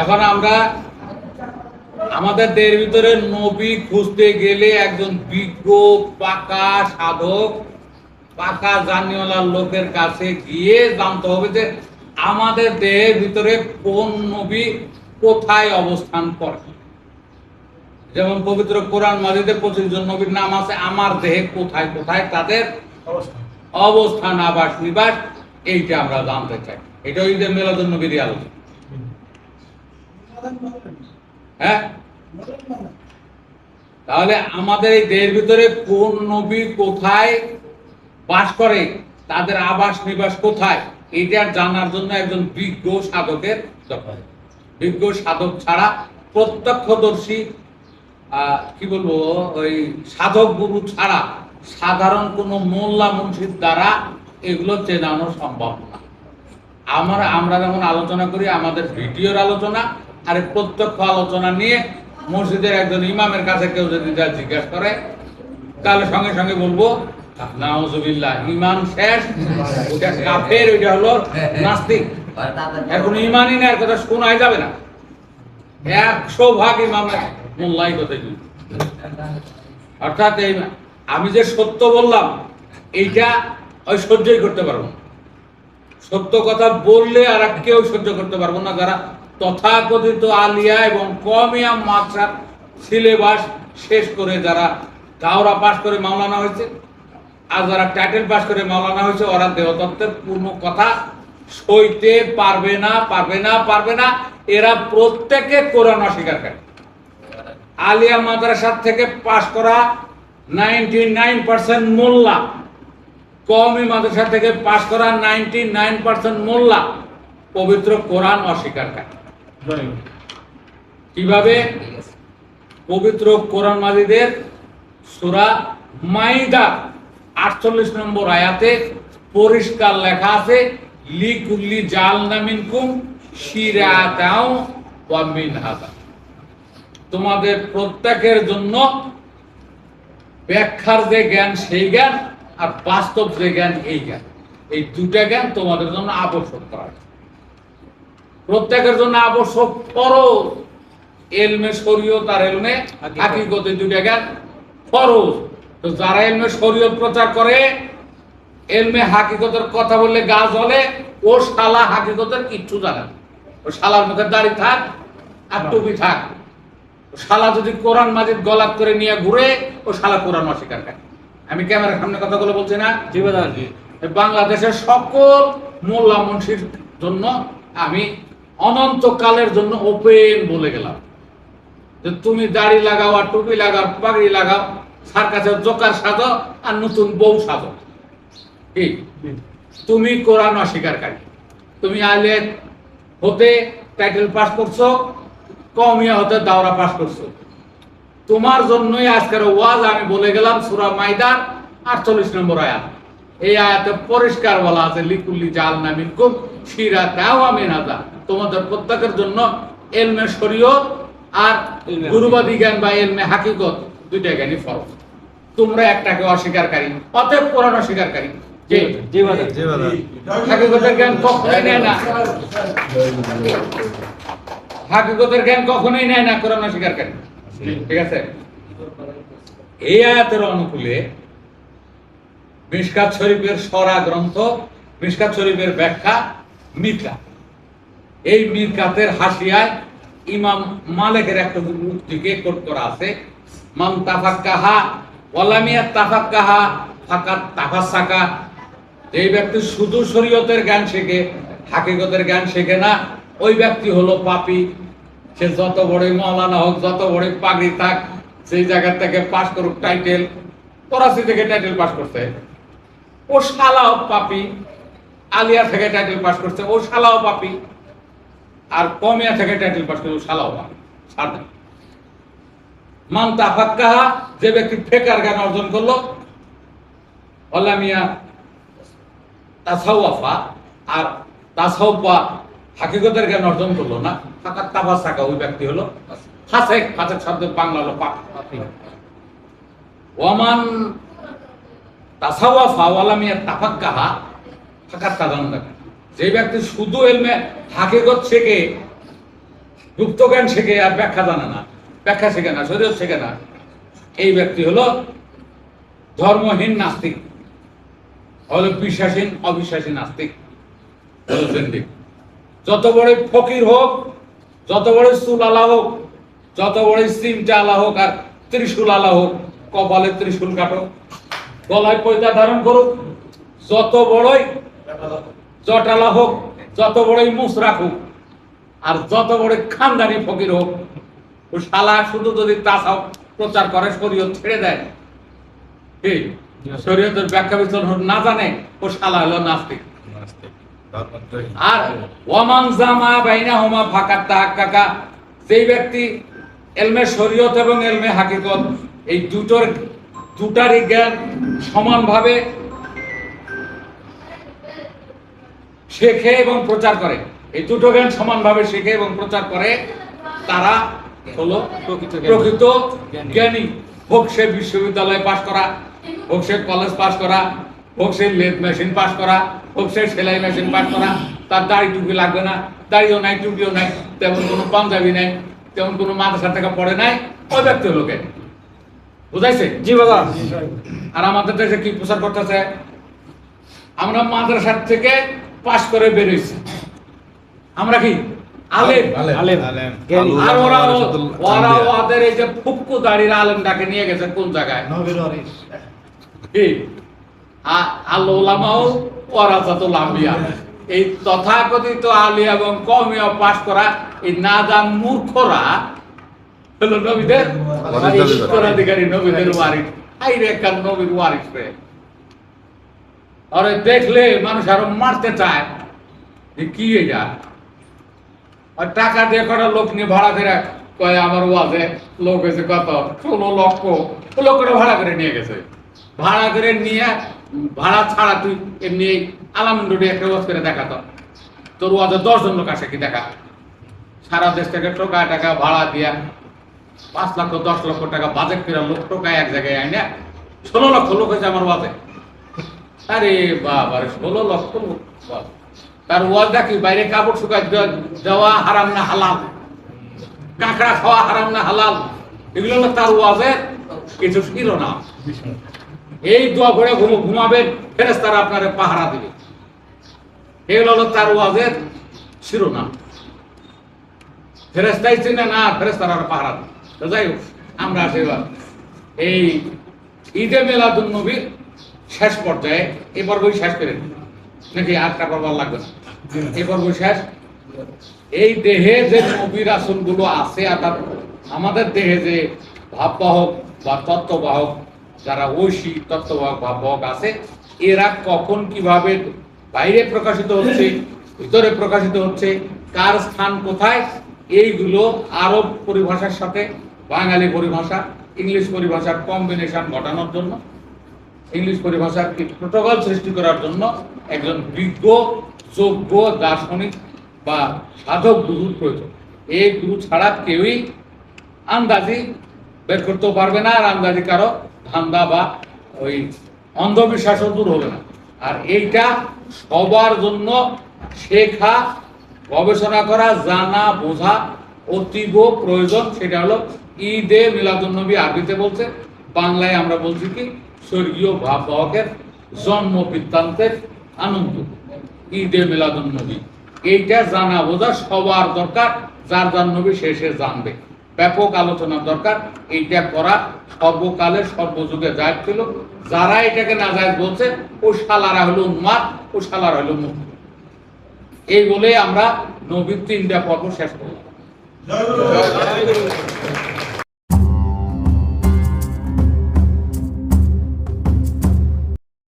এখন আমরা আমাদের দেহের ভিতরে নবী খুঁজতে গেলে একজন বিজ্ঞ পাকা সাধক পাকা জানিওয়ালা লোকের কাছে গিয়ে জানতে হবে যে আমাদের দেহের ভিতরে কোন নবী কোথায় অবস্থান করে। যেমন পবিত্র কোরআন মাজিদে পঁচিশ জন নবীর নাম আছে আমার দেহে কোথায় কোথায় তাদের অবস্থান। আবাস নিবাস এইটা আমরা জানতে চাই। এটা ওই যে মেলাদুন নবীর আলোচনা। হ্যাঁ? তাহলে আমাদের এই দেহের ভিতরে কোন নবী কোথায় বাস করে? তাদের আবাস নিবাস কোথায়? এটা জানার জন্য একজন বিজ্ঞ সাধকের বিজ্ঞ সাধক ছাড়া প্রত্যক্ষদর্শী কি বলব, ওই সাধক গুরু ছাড়া সাধারণ কোনো মোল্লা মুন্সির দ্বারা এগুলো চেনানো সম্ভব না। আমরা আমরা যেমন আলোচনা করি, আমাদের ভিডিওর আলোচনা আর প্রত্যক্ষ আলোচনা নিয়ে মসজিদের একজন ইমামের কাছে কেউ যদি যা জিজ্ঞাসা করে, তাহলে সঙ্গে সঙ্গে বলব শেষ কাফের, ওইটা হলো নাস্তিক। এখন ইমানই না কথা শোনাই যাবে না। একশো ভাগ মোল্লাই কথা অর্থাৎ এই আমি যে সত্য বললাম, এইটা ওই সহ্যই করতে পারব। সত্য কথা বললে আর কেউ সহ্য করতে পারব না, যারা তথাকথিত আলিয়া এবং কমিয়া মাত্রার সিলেবাস শেষ করে যারা গাওরা পাশ করে মাওলানা হয়েছে, আর যারা টাইটেল পাশ করে মাওলানা হয়েছে, ওরা দেহতত্ত্বের পূর্ণ কথা সইতে পারবে না পারবে না পারবে না। এরা প্রত্যেকে কোরআন করে। আলিয়া মাদ্রাসার থেকে পাশ করা নাইনটি নাইন পার্সেন্ট মোল্লা। কওমি মাদ্রাসা থেকে পাশ করা নাইনটি নাইন পার্সেন্ট মোল্লা। পবিত্র কোরআন অস্বীকার করে। কীভাবে পবিত্র কোরআন মাজিদের সুরা মাইদা আটচল্লিশ নম্বর আয়াতে পরিষ্কার লেখা আছে, লিকুল্লি জাল নামিনকুম শিরাতাও ওয়া মিনহাজা তোমাদের প্রত্যেকের জন্য ব্যাখ্যার যে জ্ঞান, সেই জ্ঞান, আর বাস্তব যে জ্ঞান, এই জ্ঞান এই দুটা জ্ঞান তোমাদের জন্য আবশ্যক করা। প্রত্যেকের জন্য আবশ্যক ফরজ। এলমে শরীয়ত আর এলমে এই দুটা জ্ঞান ফরজ। তো যারা এলমে শরীয়ত প্রচার করে এলমে হাকিকতের কথা বললে গা জ্বলে ও শালা হাকিকতের কিচ্ছু জানে ও শালার মুখে দাড়ি থাক আর টুপি থাক। শালা যদি কোরআন মাজিদ গলাপ করে নিয়ে ঘুরে ও শালা কোরআন অস্বীকার করে। আমি ক্যামেরার সামনে কথাগুলো বলছি না? বাংলাদেশের সকল মোল্লা মুন্সির জন্য আমি অনন্তকালের জন্য ওপেন বলে গেলাম। যে তুমি দাড়ি লাগাও আর টুপি লাগাও, পাগড়ি লাগাও তার কাছে জোকার সাজো আর নতুন বউ সাজো। তুমি কোরআন অস্বীকারী তুমি আলে হতে টাইটেল পাস করছ কমিয়া হতে দাওরা পাস করছ। তোমার জন্যই আজকের ওয়াজ আমি বলে গেলাম সুরা মাইদার আটচল্লিশ নম্বর আয়াত। এই আয়াতে পরিষ্কার বলা আছে, লিকুল্লি জাল নামিন কুম তোমাদের প্রত্যেকের জন্য এলমে শরীয়ত আর গুরুবাদী জ্ঞান বা এলমে হাকিকত দুইটা জ্ঞানই ফরজ। তোমরা একটাকে অস্বীকারী অতএব কোরআন অস্বীকারী। যে জি। বাদান জি বাবা হাকিকতের জ্ঞান কখনোই নেয় না। হাকিকতের জ্ঞান কখনোই নেয় না কোরআন অস্বীকারী। ঠিক আছে? এই আয়াতের অনুকূলে মিশকাত শরীফের সরা গ্রন্থ মিশকাত শরীফের ব্যাখ্যা মিকা এই মিরকাতের হাসিয়ায় ইমাম মালিকের একটা উক্তিকে কোট করা আছে। মান তাফাক্কাহা ওয়ালামিয়া তাফাক্কাহা ফাকাত তাফাসাকা। যেই ব্যক্তি শুধু শরীয়তের জ্ঞান শেখে, হাকিকতের জ্ঞান শেখে না, ওই ব্যক্তি হলো পাপী। সে যত বড়ই মৌলানা হোক, যত বড়ই পাগড়ি থাক, সেই জায়গা থেকে পাশ করুক টাইটেল করাচি থেকে টাইটেল পাস করছে। ও শালাও পাপি আলিয়া থেকে টাইটেল পাস করছে, ও শালাও পাপি আর কমিয়া থেকে টাইটেল পাস করছে, ও শালাও পাপি দেন। মান তাফাক্কাহা, যে ব্যক্তি ফেকার জ্ঞান অর্জন করল, অলামিয়া তাসাউফা আর তাসাউফা হাকিকতের জ্ঞান অর্জন করল না ফাঁকা তাফা সাকা ওই ব্যক্তি হলো ফাসেক ফাসেক শব্দ বাংলা হলো পাপ ওয়ামান তাসাওয়াফা, ওয়ালামিয়া তাফাক্কাহা ফাকাত তাজান্নাকা যে ব্যক্তি শুধু এলমে হাকিকত শেখে, গুপ্ত জ্ঞান শেখে, আর ব্যাখ্যা জানে না, ব্যাখ্যা শেখে না, শরীয়ত শেখে না, এই ব্যক্তি হলো ধর্মহীন নাস্তিক হলো বিশ্বাসীন অবিশ্বাসী নাস্তিক যত বড় ফকির হোক, যত বড় চুল আলা হোক, যত বড় সিমটা আলা হোক, আর ত্রিশূল আলা হোক, কপালে ত্রিশূল কাটো, গলায় পয়দা ধারণ করুক, যত বড়ই জটালা হোক যত বড়ই মুখ রাখুক আর যত বড় খানদানি ফকির হোক ও শালা শুধু যদি তাসাও প্রচার করে শরীয়ত ছেড়ে দেয়। কি শরীয়তের ব্যাখ্যা বিশ্লেষণ না জানে ও শালা হলো নাস্তিক। আর ওয়ামান জামা বাইনা হোমা ফাকাত তাহাক্কাকা যেই ব্যক্তি এলমে শরীয়ত এবং এলমে হাকিকত এই দুটোর দুটারই জ্ঞান সমানভাবে শেখে এবং প্রচার করে। এই দুটো জ্ঞান সমানভাবে শেখে এবং প্রচার করে। তারা হলো প্রকৃত জ্ঞানী। হোক সে বিশ্ববিদ্যালয়ে পাশ করা হোক সে কলেজ পাশ করা হোক সে লেদ মেশিন পাশ করা হোক সে সেলাই মেশিন পাশ করা তার দাড়ি টুপি লাগবে না দাড়িও নাই টুপিও নাই তেমন কোনো পাঞ্জাবি নাই তেমন কোনো মাদ্রাসা থেকে পড়ে নাই ওই ব্যক্তি হলো জ্ঞানী বুঝাইছে? জি বাবা। আর আমাদের দেশে কি প্রচার করতেছে? আমরা মাদ্রাসার থেকে পাশ করে বেরোইছি আমরা কি? আলেম? আলেম জ্ঞানী আর ওরা ওরা ওদের এই যে ফুক্কু দাড়ির আলেমটাকে নিয়ে গেছে কোন জায়গায়? আল ওলামাও ওয়ারাসাতুল আম্বিয়া। এই তথাকথিত আলী এবং কমিয়া পাশ করা এই নাদান মূর্খরা হলো নবীদের উত্তরাধিকারী নবীদের ওয়ারিস আই রে কার নবীর ওয়ারিস রে? আরে দেখলে মানুষ আরও মারতে চায়। কি আর টাকা দিয়ে কটা লোক নিয়ে ভাড়া করে কয়, আমার ওয়াজে লোক হয়েছে কত? ষোলো লক্ষ। লোক করে ভাড়া করে নিয়ে গেছে। ভাড়া করে নিয়ে, ভাড়া ছাড়া তুই এমনি আলামন্ডি একটা ওয়াজ করে দেখাত তোর ওয়াজে দশজন লোক আসে কি দেখা? সারা দেশ থেকে টোকা টাকা ভাড়া দিয়া পাঁচ লক্ষ, দশ লক্ষ টাকা বাজেট করে লোক টোকায় এক জায়গায় আইনা ষোলো লক্ষ লোক হয়েছে আমার ওয়াজে। আরে বাবা ষোলো লক্ষ তার ওয়াজটা কি, বাইরে কাপড় শুকায় দেওয়া- হারাম না হালাল? কাঁকড়া খাওয়া হারাম না হালাল? এগুলো হলো তার ওয়াজের কিছু ছিল না। এই দোয়া করে ঘুম ঘুমাবেন ফেরেস তারা আপনার পাহারা দিবে। এগুলো হলো তার ওয়াজের শিরোনাম ফেরেস্তাই চিনে না ফেরেস্তারা পাহারা দিবে। যাই হোক, আমরা আসি এই ঈদে মেলাদুন নবীর শেষ পর্যায়ে এ পর্বই শেষ করে। নাকি আটটা করবার লাগবে না এই পর্ব শেষ এই দেহে যে নবীর আসনগুলো আছে অর্থাৎ আমাদের দেহে যে ভাববাহক বা তত্ত্ববাহক, যারা ঐশী তত্ত্ববাহক, ভাববাহক আছে, এরা কখন কীভাবে বাইরে প্রকাশিত হচ্ছে, ভিতরে প্রকাশিত হচ্ছে, কার স্থান কোথায়, এইগুলো আরব পরিভাষার সাথে, বাঙালি পরিভাষা, ইংলিশ পরিভাষার কম্বিনেশন ঘটানোর জন্য ইংলিশ পরিভাষার প্রোটোকল সৃষ্টি করার জন্য একজন বিজ্ঞ, যোগ্য, দার্শনিক বা সাধক গুরুর প্রয়োজন। এই গুরু ছাড়া কেউই আন্দাজি বের করতেও পারবে না, আর আন্দাজি কারও ধান্দা বা ওই অন্ধবিশ্বাসও দূর হবে না। আর এইটা সবার জন্য শেখা, গবেষণা করা, জানা, বোঝা অতীব প্রয়োজন। সেটা হলো ঈদে মিলাদুন্নবী আরবিতে বলছে, বাংলায় আমরা বলছি কি স্বর্গীয় ভাববাহকের জন্ম বৃত্তান্তের আনন্দ। ঈদে মিলাদুন্নবী এইটা জানা বোঝা সবার দরকার, যার যার নবী সে জানবে। ব্যাপক আলোচনার দরকার, এইটা করা সর্বকালে সর্বযুগে যায় ছিল। যারা এটাকে না যায় বলছে, ও শালারা হলো উন্মাদ ও শালারা হলো মুখ এই বলে আমরা নবীর তিনটা পর্ব শেষ করলাম।